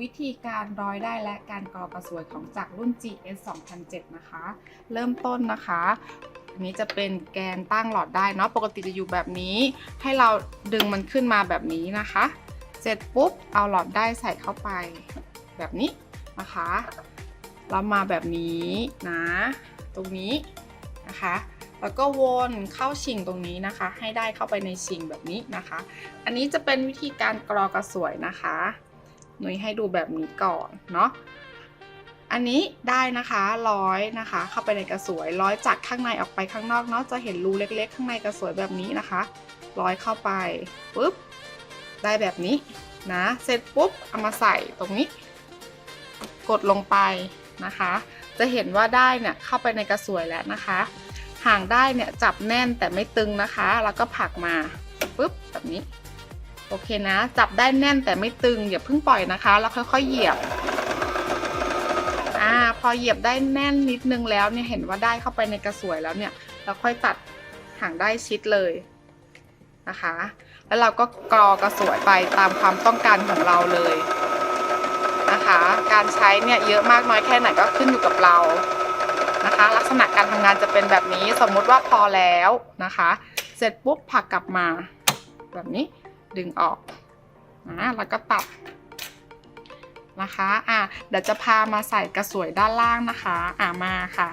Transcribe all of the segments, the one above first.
วิธีการร้อยได้และการกรอกระสวยของจากรุ่น GS 2007 นะคะ เริ่มต้นนะคะ อันนี้จะเป็นแกนตั้งหลอดได้เนาะปกติจะอยู่แบบนี้ ให้เราดึงมันขึ้นมาแบบนี้นะคะ เสร็จปุ๊บเอาหลอดได้ใส่เข้าไปแบบนี้นะคะแล้วมาแบบนี้นะ ตรงนี้นะคะแล้วก็วนเข้าชิงตรงนี้นะคะ ให้ได้เข้าไปในชิงแบบนี้นะคะ อันนี้จะเป็นวิธีการกรอกระสวยนะคะ นุยให้ดูแบบนี้ก่อนเนาะอันนี้ได้นะคะร้อยนะคะ เข้าไปในกระสวยร้อยจากข้างในออกไปข้างนอกเนาะจะเห็นรูเล็ก ๆ ข้างในกระสวยแบบนี้นะคะร้อยเข้าไปปุ๊บได้แบบนี้นะเสร็จปุ๊บเอามาใส่ตรงนี้ กดลงไปนะคะ จะเห็นว่าได้เนี่ยเข้าไปในกระสวยแล้วนะคะห่างได้เนี่ยจับแน่นแต่ไม่ตึงนะคะ แล้วก็ผลักมาปุ๊บแบบนี้ โอเคนะ จับได้แน่นแต่ไม่ตึงอย่าเพิ่งปล่อยนะคะ แล้วค่อยๆเหยียบ อ่า พอเหยียบได้แน่นนิดนึงแล้วเนี่ยเห็นว่าได้เข้าไปในกระสวยแล้วเนี่ยเราค่อยตัดห่างได้ชิดเลยนะคะ แล้วเราก็กรอกระสวยไปตามความต้องการของเราเลยนะคะ การใช้เนี่ยเยอะมากน้อยแค่ไหนก็ขึ้นอยู่กับเรานะคะ ลักษณะการทำงานจะเป็นแบบนี้สมมุติว่าพอแล้วนะคะ เสร็จปุ๊บผักกลับมาแบบนี้ ดึงออกนะแล้วก็ตัดนะคะ อะ เดี๋ยวจะพามาใส่กระสวยด้านล่างนะคะ อะมาค่ะ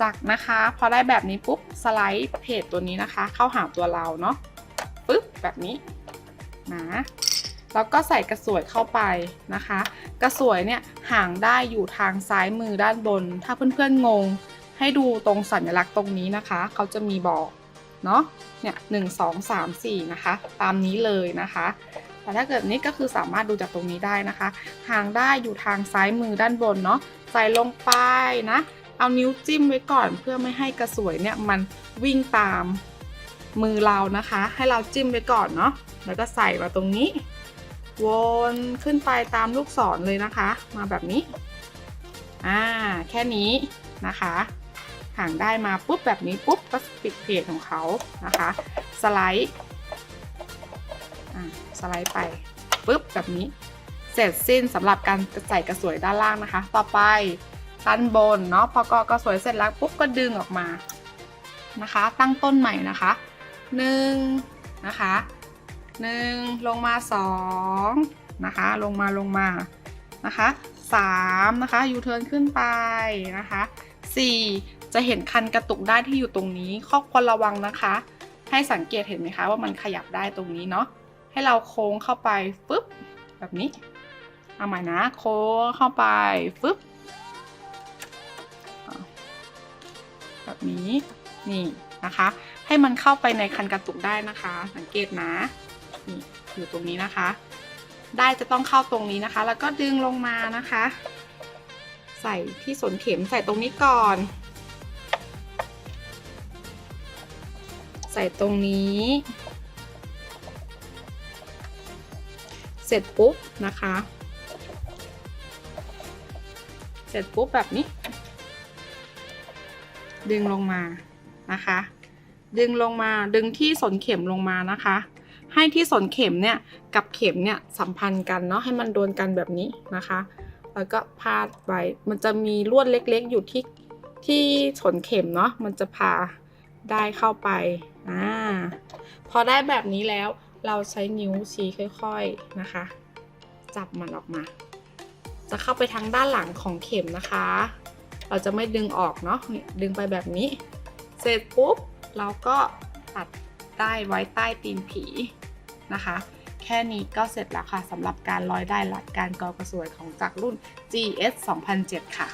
จากนะคะ พอได้แบบนี้ปุ๊บ สไลด์เพจตัวนี้นะคะ เข้าหาตัวเราเนาะ ปึ๊บ แบบนี้ นะ แล้วก็ใส่กระสวยเข้าไปนะคะ กระสวยเนี่ยห่างได้อยู่ทางซ้ายมือด้านบน ถ้าเพื่อนๆงง ให้ดูตรงสัญลักษณ์ตรงนี้นะคะ เขาจะมีบอก เนาะเนี่ยหนึ่งสองสามสี่นะคะ ตามนี้เลยนะคะ แต่ถ้าเกิดนี้ก็คือสามารถดูจากตรงนี้ได้นะคะ หางได้อยู่ทางซ้ายมือด้านบนเนาะใส่ลงไปนะ เอานิ้วจิ้มไว้ก่อนเพื่อไม่ให้กระสวยเนี่ยมันวิ่งตามมือเรานะคะ ให้เราจิ้มไว้ก่อนเนาะแล้วก็ใส่มาตรงนี้ วนขึ้นไปตามลูกศรเลยนะคะ มาแบบนี้ อ่า แค่นี้นะคะ ห่างได้มาปุ๊บแบบนี้ปุ๊บก็ปิดเพจของเขานะคะ สไลด์อ่าสไลด์ไปปุ๊บแบบนี้ เสร็จสิ้นสำหรับการใส่กระสวยด้านล่างนะคะ ต่อไปด้านบนเนาะพอกอกระสวยเสร็จแล้วปุ๊บก็ดึงออกมานะคะ ตั้งต้นใหม่นะคะหนึ่งนะคะหนึ่งลงมาสองนะคะ ลงมาลงมานะคะสามนะคะยูเทิร์นขึ้นไปนะคะสี่ จะเห็นคันกระตุกได้ที่อยู่ตรงนี้ ข้อควรระวังนะคะ ให้สังเกตเห็นไหมคะว่ามันขยับได้ตรงนี้เนาะให้เราโค้งเข้าไปฟึบแบบนี้เอาใหม่นะโค้งเข้าไปฟึบแบบนี้นี่นะคะ ให้มันเข้าไปในคันกระตุกได้นะคะ สังเกตนะนี่อยู่ตรงนี้นะคะ ได้จะต้องเข้าตรงนี้นะคะ แล้วก็ดึงลงมานะคะ ใส่ที่สนเข็มใส่ตรงนี้ก่อน ใส่ตรงนี้ เสร็จปุ๊บนะคะ เสร็จปุ๊บแบบนี้ ดึงลงมานะคะ ดึงลงมาดึงที่สนเข็มลงมานะคะ ให้ที่สนเข็มเนี่ยกับเข็มเนี่ยสัมพันธ์กันเนาะให้มันโดนกันแบบนี้นะคะแล้วก็พาดไว้ มันจะมีลวดเล็กๆ อยู่ที่ที่สนเข็มเนาะ มันจะพา ได้เข้าไปอ่าพอได้แบบนี้แล้วเราใช้นิ้วชี้ค่อยๆนะคะ จับมันออกมา จะเข้าไปทางด้านหลังของเข็มนะคะ เราจะไม่ดึงออกเนาะดึงไปแบบนี้ เสร็จปุ๊บเราก็ตัดได้ไว้ใต้ตีนผีนะคะ แค่นี้ก็เสร็จแล้วค่ะสำหรับการร้อยได้หลักการกอกระสวยของจากรุ่น GS 2007 ค่ะ